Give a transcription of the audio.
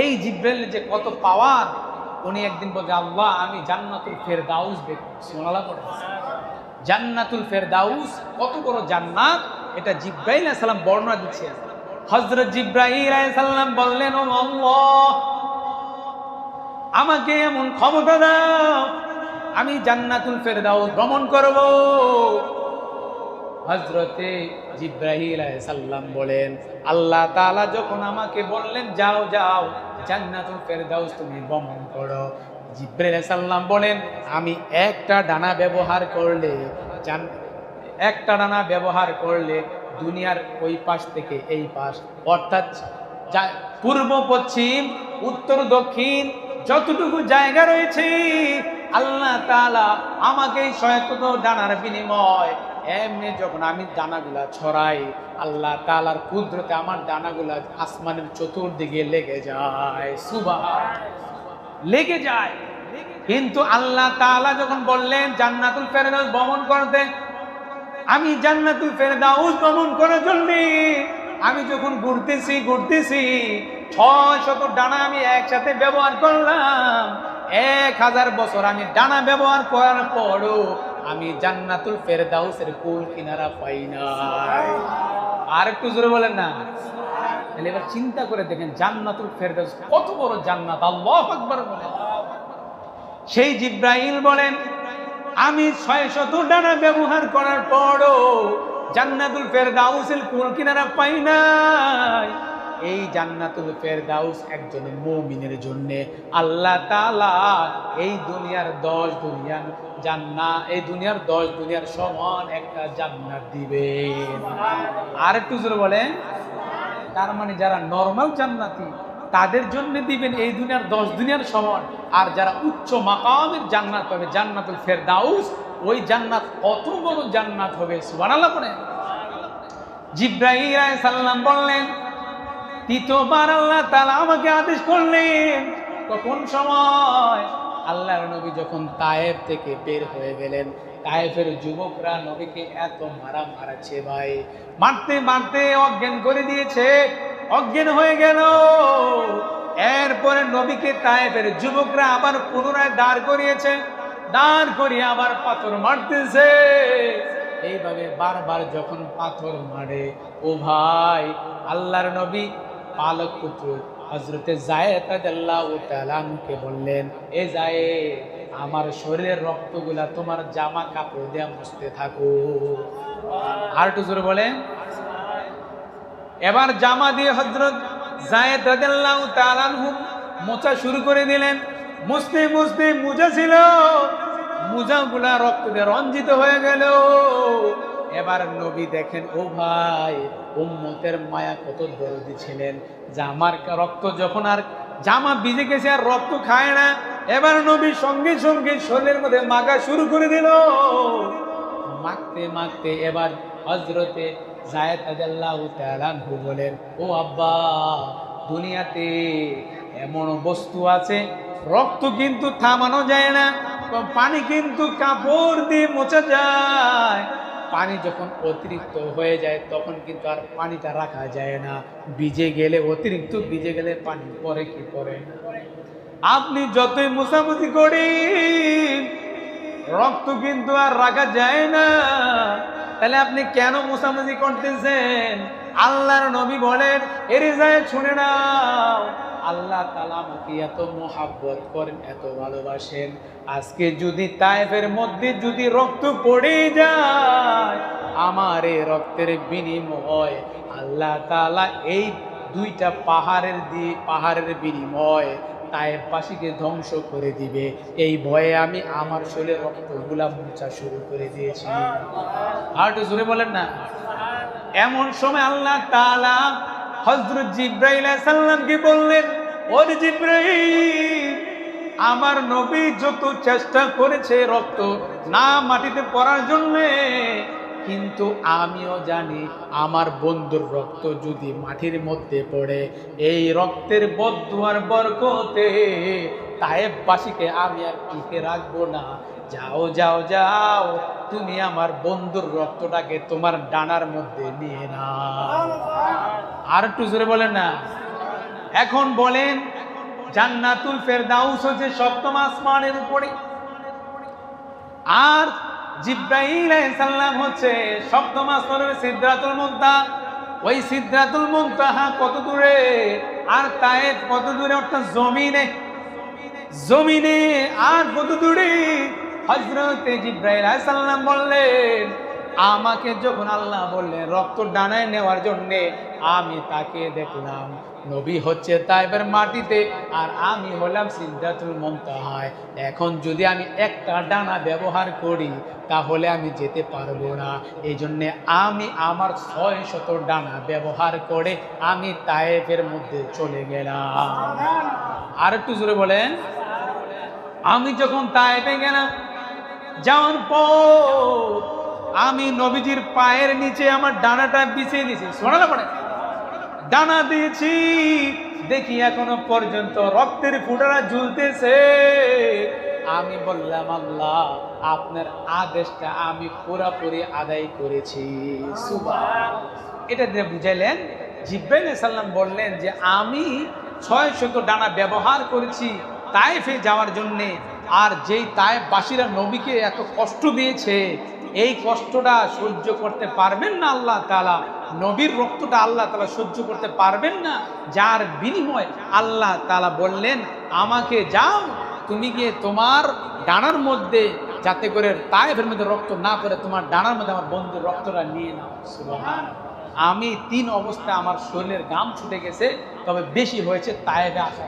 এই জিব্রাইল যে কত পাওয়ার, উনি একদিন বলছে, আল্লাহ, আমি জান্নাতুল ফেরদাউস দেখব। সোনালা করে জান্নাতুল ফেরদাউস, কত বড় জান্নাত, এটা জিব্রাইল সালাম বর্ণনা দিচ্ছেন হযরত জিব্রাইল আলাইহিস সালাম বললেন, ও আল্লাহ, আমাকে এমন ক্ষমতা দাও, আমি জান্নাতুল ফেরদাউস ভ্রমণ করব। হজরতে জিব্রাহিল সাল্লাম বলেন, আল্লাহ তাআলা যখন আমাকে বললেন, যাও যাও, জান্নাতুল ফেরদাউস তুমি ভ্রমণ করো। জিব্রাইল সাল্লাম বলেন, আমি একটা ডানা ব্যবহার করলে, জান- একটা ডানা ব্যবহার করলে দুনিয়ার ওই পাশ থেকে এই পাশ, অর্থাৎ পূর্ব, পশ্চিম, উত্তর, দক্ষিণ, যতটুকু জায়গা রয়েছে আল্লাহ তালা আমাকে শয়তত ডানার বিনিময়, এমনি যখন আমি ডানাগুলা ছড়াই, আল্লাহ তালার কুদরতে আমার ডানাগুলা আসমানের চতুর্দিকে লেগে যায়। সুবাহ লেগে যায়। কিন্তু আল্লাহ তালা যখন বললেন, জান্নাতুল ফেরদাউস ভ্রমণ করতে, আমি জান্নাতুল ফেরদাউস ভ্রমণ করার জন্য, আমি যখন ঘুরতেছি ঘুরতেছি, ছয় শত ডানা আমি একসাথে ব্যবহার করলাম এক হাজার বছর আমি ডানা ব্যবহার করার পরও আমি জান্নাতুল ফেরদাউসের কুল কিনারা পাই নাই। আর একটু জোরে বলেন না। তাহলে এবার চিন্তা করে দেখেন জান্নাতুল ফেরদাউস কত বড় জান্নাত আল্লাহ আকবার বলেন। সেই জিব্রাইল বলেন আমি ছয় শত ডানা ব্যবহার করার পরও জান্নাতুল ফেরদাউসের কুল কিনারা পাই নাই। এই জান্নাতুল ফেরদাউস একজন মুমিনের জন্য। আল্লাহ তালা এই দুনিয়ার দশ দুনিয়ার জান্না এই দুনিয়ার দশ দুনিয়ার সমান একটা জান্নাত দিবেন আর একটু জোরে বলেন। তার মানে যারা নর্মাল জান্নাতি তাদের জন্য দিবেন এই দুনিয়ার দশ দুনিয়ার সমান। আর যারা উচ্চ মাকামের জান্নাত পাবে জান্নাতুল ফেরদাউস ওই জান্নাত কত বড় জান্নাত হবে? সুবহানাল্লাহ পড়ে জিব্রাহিম আলাইহিস সালাম বললেন তৃতীয়বার আল্লাহ তালা আমাকে আদেশ করলেন, তখন সময় আল্লাহর নবী যখন তায়েব থেকে বের হয়ে গেলেন তায়েফের যুবকরা নবীকে এত মারা মারাচ্ছে ভাই। মারতে মারতে অজ্ঞান করে দিয়েছে, অজ্ঞান হয়ে গেল। এরপরে নবীকে তায়েফের যুবকরা আবার পুনরায় দাঁড় করিয়েছে, দাঁড় করিয়ে আবার পাথর মারতেছে। এইভাবে বারবার যখন পাথর মারে, ও ভাই, আল্লাহর নবী পালক পুত্র হজরতে জায়দাকে বললেন, এ যায় আমার শরীরের রক্তগুলা তোমার জামা কাপড় দিয়ে মুছতে থাকো। আর একটু জোরে বলেন। এবার জামা দিয়ে হজরত জায়েদ রাদিয়াল্লাহু তাআলা আনহু মোচা শুরু করে দিলেন। মুছতে মুছতে মুজা ছিল মুজাগুলা রক্ত দিয়ে রঞ্জিত হয়ে গেল। এবার নবী দেখেন, ও ভাই, উম্মতের মায়া কত দরদি ছিলেন। জামার রক্ত যখন আর জামা ভিজে গেছে, আর রক্ত খায় না, এবার নবী সঙ্গে সঙ্গে শরীরের মধ্যে মাখা শুরু করে দিল। মাখতে মাখতে এবার হজরতে জায়েদ আদাল্লাহ তালানহু বলেন, ও আব্বা, দুনিয়াতে এমন বস্তু আছে, রক্ত কিন্তু থামানো যায় না, পানি কিন্তু কাপড় দিয়ে মোছা যায় পানি যখন অতিরিক্ত হয়ে যায়, তখন কিন্তু আর পানিটা রাখা যায় না। ভিজে গেলে, অতিরিক্ত ভিজে গেলে পানি পরে কি পরে? আপনি যতই মোছামুছি করেন, রক্ত কিন্তু আর রাখা যায় না। তাহলে আপনি কেন মোছামুছি করতেছেন? আল্লাহর নবী বলেন এরে যায় শুনে নাও। আল্লাহ তালা আমাকে এত মোহাব্বত করেন, এত ভালোবাসেন। আজকে যদি তাইফের মধ্যে যদি রক্ত পড়ে যায়, আমার এই রক্তের বিনিময় আল্লাহ তালা এই দুইটা পাহাড়ের দিয়ে পাহাড়ের বিনিময় তায়েববাসীকে ধ্বংস করে দিবে। এই ভয়ে আমি আমার শরীরে রক্তগুলা মুছা শুরু করে দিয়েছি। আর জোরে বলেন না। এমন সময় আল্লাহ তালা হযরত জিব্রাইল সালামকে বললেন আমার নবী যত চেষ্টা করেছে রক্ত না মাটিতে পড়ার জন্যে, কিন্তু আমিও জানি আমার বন্ধুর রক্ত যদি মাটির মধ্যে পড়ে, এই রক্তের বদুয়ার বরকতে তায়েববাসীকে আমি আর টিকে রাখব না। যাও যাও যাও, তুমি আমার বন্ধুর রক্তটাকে তোমার ডানার মধ্যে নিয়ে না আর একটু জোরে বলেন না। এখন বলেন, জান্নাতুল ফেরদাউস হচ্ছে সপ্তম আসমানের উপরে। আর জিব্রাইল সাল্লাম হচ্ছে সপ্তম আসমানের সিদ্ধাতুল মুন্তা ওই সিদ্ধাতুল মুন্তাহা কত দূরে? আর তায়েফ কত দূরে? অর্থাৎ জমিনে। জমিনে আর কত দূরে? হজরতে জিব্রাইল সাল্লাম বললেন, আমাকে যখন আল্লাহ বললেন রক্ত ডানায় নেওয়ার জন্য, আমি তাকে দেখলাম। নবী হচ্ছে তাইবের মাটিতে, আর আমি হলাম সিদ্ধাতুল মন্তাহায়। এখন যদি আমি একটা ডানা ব্যবহার করি, তাহলে আমি যেতে পারব না। এই জন্যে আমি আমার ছয় শত ডানা ব্যবহার করে আমি তায়েফের মধ্যে চলে গেলাম। আর একটু জোরে বলেন। আমি যখন তায়েফে গেলাম, যাওয়ার পর আমি নবীজির পায়ের নিচে আমার ডানাটা বিছিয়ে দিয়েছি। শোনা না ডানা দিয়েছি। দেখি এখনও পর্যন্ত রক্তের ফুটারা ঝুলতেছে। আমি বললাম, আল্লাহ, আপনার আদেশটা আমি পুরাপুরি আদায় করেছি। এটা দিয়ে বুঝাইলেন, জিব্রাইল সাল্লাম বললেন যে, আমি ছয় শত ডানা ব্যবহার করেছি তায়েফে যাওয়ার জন্যে, আর যেই তায়েফবাসীরা নবীকে এত কষ্ট দিয়েছে, এই কষ্টটা সহ্য করতে পারবেন না আল্লাহ তালা নবীর রক্তটা আল্লাহ তালা সহ্য করতে পারবেন না, যার বিনিময় আল্লাহ তালা বললেন, আমাকে যাও, তুমি গিয়ে তোমার ডানার মধ্যে যাতে করে তায়েফের মধ্যে রক্ত না করে তোমার ডানার মধ্যে আমার বন্ধুর রক্তটা নিয়ে নাও। আমি তিন অবস্থায় আমার শরীরের গাম ছুটে গেছে, তবে বেশি হয়েছে তায়েফে আসা